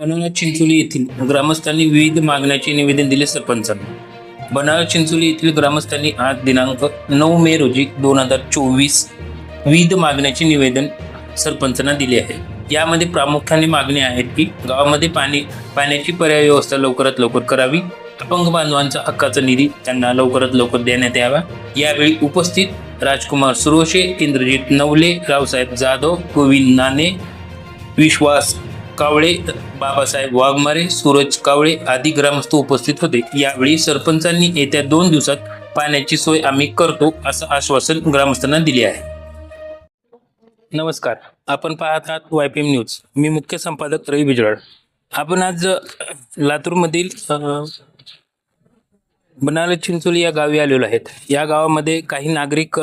बनाळा चिंचोली येथील ग्रामस्थांनी विविध मागण्याचे निवेदन दिले सरपंचांना. बनाळा चिंचोली येथील ग्रामस्थांनी आज दिनांक नऊ मे रोजी दोन हजार चोवीस विविध मागण्याचे निवेदन सरपंचांना दिले आहे. यामध्ये प्रामुख्याने मागणी आहेत की गावामध्ये पाणी पाण्याची पर्याय व्यवस्था लवकरात लवकर करावी. अपंग बांधवांचा हक्काचा निधी त्यांना लवकरात लवकर देण्यात यावा. यावेळी उपस्थित राजकुमार सुरोशे इंद्रजित नवले रावसाहेब जाधव गोविंद नाने विश्वास कावळे बाबासाहेब वाघमारे सूरज कावळे आदी ग्रामस्थ उपस्थित होते. यावेळी सरपंचांनी येत्या दोन दिवसात पाण्याची सोय आम्ही करतो असं आश्वासन ग्रामस्थांना दिले आहे. नमस्कार. आपण पाहत आहात वाय पी एम न्यूज मी मुख्य संपादक रवी बिजराड आपण आज लातूरमधील बनारस चिंचोली या गावी आलेलो आहेत. या गावामध्ये काही नागरिक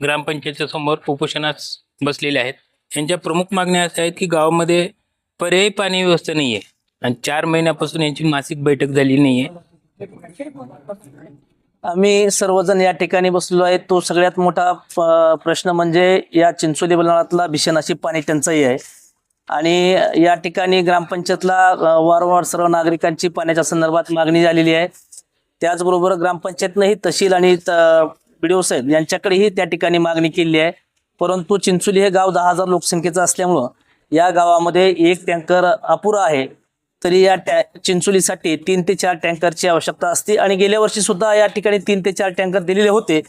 ग्रामपंचायतीच्या समोर उपोषणास बसलेले आहेत. यांच्या प्रमुख मागण्या अशा आहेत की गावामध्ये पर्यायी पाणी व्यवस्था नाही आहे आणि चार महिन्यापासून यांची मासिक बैठक झाली नाही आहे आम्ही सर्वजण या ठिकाणी बसलो आहे. तो सगळ्यात मोठा प्रश्न म्हणजे या चिंचोली बलनाळातला भीषण अशी पाणी टंचाई आहे. आणि या ठिकाणी ग्रामपंचायतला वारंवार सर्व नागरिकांची पाण्याच्या संदर्भात मागणी झालेली आहे. त्याचबरोबर ग्रामपंचायतनंही तहसील आणि बी साहेब यांच्याकडेही त्या ठिकाणी मागणी केली आहे. परंतु चिंचोली हे गाव दहा हजार लोकसंख्येचं असल्यामुळं या गावामध्ये एक टँकर अपुरा आहे. तरी या टॅ चिंचोलीसाठी तीन ते चार टँकरची आवश्यकता असते आणि गेल्या वर्षी सुद्धा या ठिकाणी तीन ते चार टँकर दिलेले होते.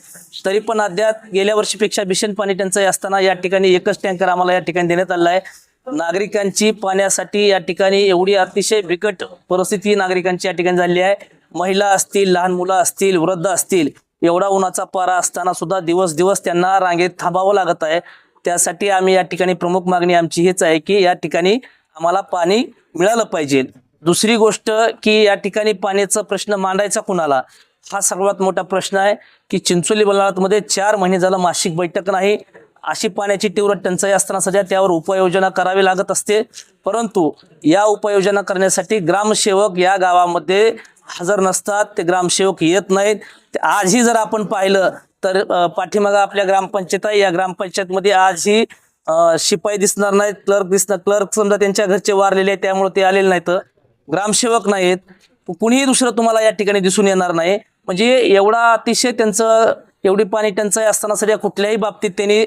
तरी पण अद्याप गेल्या वर्षीपेक्षा भीषण पाणी टंचाई असताना या ठिकाणी एकच टँकर आम्हाला या ठिकाणी देण्यात आला आहे. नागरिकांची पाण्यासाठी या ठिकाणी एवढी अतिशय बिकट परिस्थिती नागरिकांची या ठिकाणी झाली आहे. महिला असतील लहान मुलं असतील वृद्ध असतील एवढा उन्हाचा पारा असताना सुद्धा दिवस दिवस त्यांना रांगेत थांबावं लागत आहे. त्यासाठी आम्ही या ठिकाणी प्रमुख मागणी आमची हीच आहे की या ठिकाणी आम्हाला पाणी मिळालं पाहिजे. दुसरी गोष्ट की या ठिकाणी पाण्याचा प्रश्न मांडायचा कुणाला? हा सर्वात मोठा प्रश्न आहे की चिंचोली बल्लाळातमध्ये चार महिने झालं मासिक बैठक नाही. अशी पाण्याची तीव्र टंचाई असताना सध्या त्यावर उपाययोजना करावी लागत असते. परंतु या उपाययोजना करण्यासाठी ग्रामसेवक या गावामध्ये हजर नसतात ते ग्रामसेवक येत नाहीत. ते आजही जर आपण पाहिलं तर पाठीमागा पाठीमागं आपल्या ग्रामपंचायत आहे. या ग्रामपंचायतमध्ये आजही शिपाई दिसणार नाहीत क्लर्क दिसणार क्लर्क समजा त्यांच्या घरचे वारलेले आहेत त्यामुळे ते आलेले नाहीत. ग्रामसेवक नाहीत. कुणीही दुसरं तुम्हाला या ठिकाणी दिसून येणार नाही. म्हणजे एवढा अतिशय त्यांचं एवढी पाणी टंचाई असताना सगळ्या कुठल्याही बाबतीत त्यांनी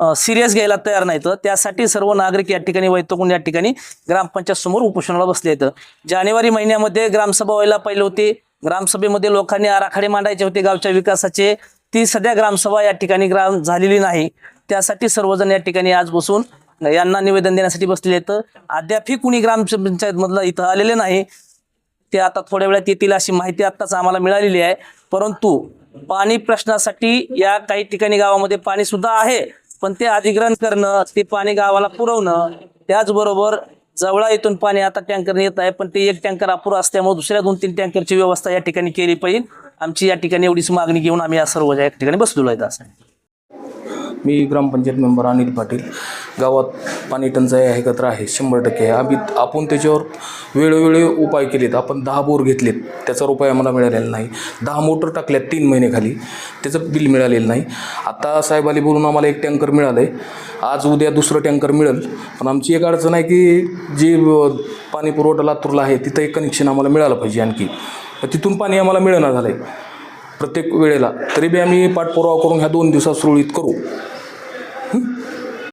सिरियस घ्यायला तयार नाहीत. त्यासाठी सर्व नागरिक या ठिकाणी वैतकून या ठिकाणी ग्रामपंचायत समोर उपोषणाला बसले आहेत. जानेवारी महिन्यामध्ये ग्रामसभा व्हायला पाहिजे होती. ग्रामसभेमध्ये लोकांनी आराखडे मांडायचे होते गावच्या विकासाचे. ती सध्या ग्रामसभा या ठिकाणी ग्राम झालेली नाही. त्यासाठी सर्वजण या ठिकाणी आज बसून यांना निवेदन देण्यासाठी बसलेले आहेत. अद्यापही कुणी ग्रामपंचायतमधलं इथं आलेले नाही. ते आता थोड्या वेळात येतील अशी माहिती आत्ताच आम्हाला मिळालेली आहे. परंतु पाणी प्रश्नासाठी या काही ठिकाणी गावामध्ये पाणी सुद्धा आहे. पण ते अधिग्रहण करणं ते पाणी गावाला पुरवणं त्याचबरोबर जवळा इथून पाणी आता टँकर येत आहे पण ते एक टँकर अपुरा असल्यामुळे दुसऱ्या दोन तीन टँकरची व्यवस्था या ठिकाणी केली पाहिजे. आमची या ठिकाणी एवढीच मागणी घेऊन आम्ही या सर्व या ठिकाणी बसलेलो आहेत असं मी ग्रामपंचायत मेंबर अनिल पाटील. गावात पाणी टंचाई आहे एकत्र आहे शंभर टक्के आहे. आम्ही आपण त्याच्यावर वेळोवेळी उपाय केलेत. आपण दहा बोर घेतलेत त्याचा रुपये आम्हाला मिळालेला नाही. दहा मोटर टाकल्यात तीन महिन्याखाली त्याचं बिल मिळालेलं नाही. आता साहेबाली बोलून आम्हाला एक टँकर मिळालं आहे आज उद्या दुसरं टँकर मिळेल. पण आमची एक अडचण आहे की जी पाणी पुरवठा लातूरला आहे तिथं एक कनेक्शन आम्हाला मिळालं पाहिजे आणखी. तिथून पाणी आम्हाला मिळणार झालं आहे प्रत्येक वेळेला. तरी बी आम्ही पाठपुरावा करून ह्या दोन दिवसात सुरळीत करू.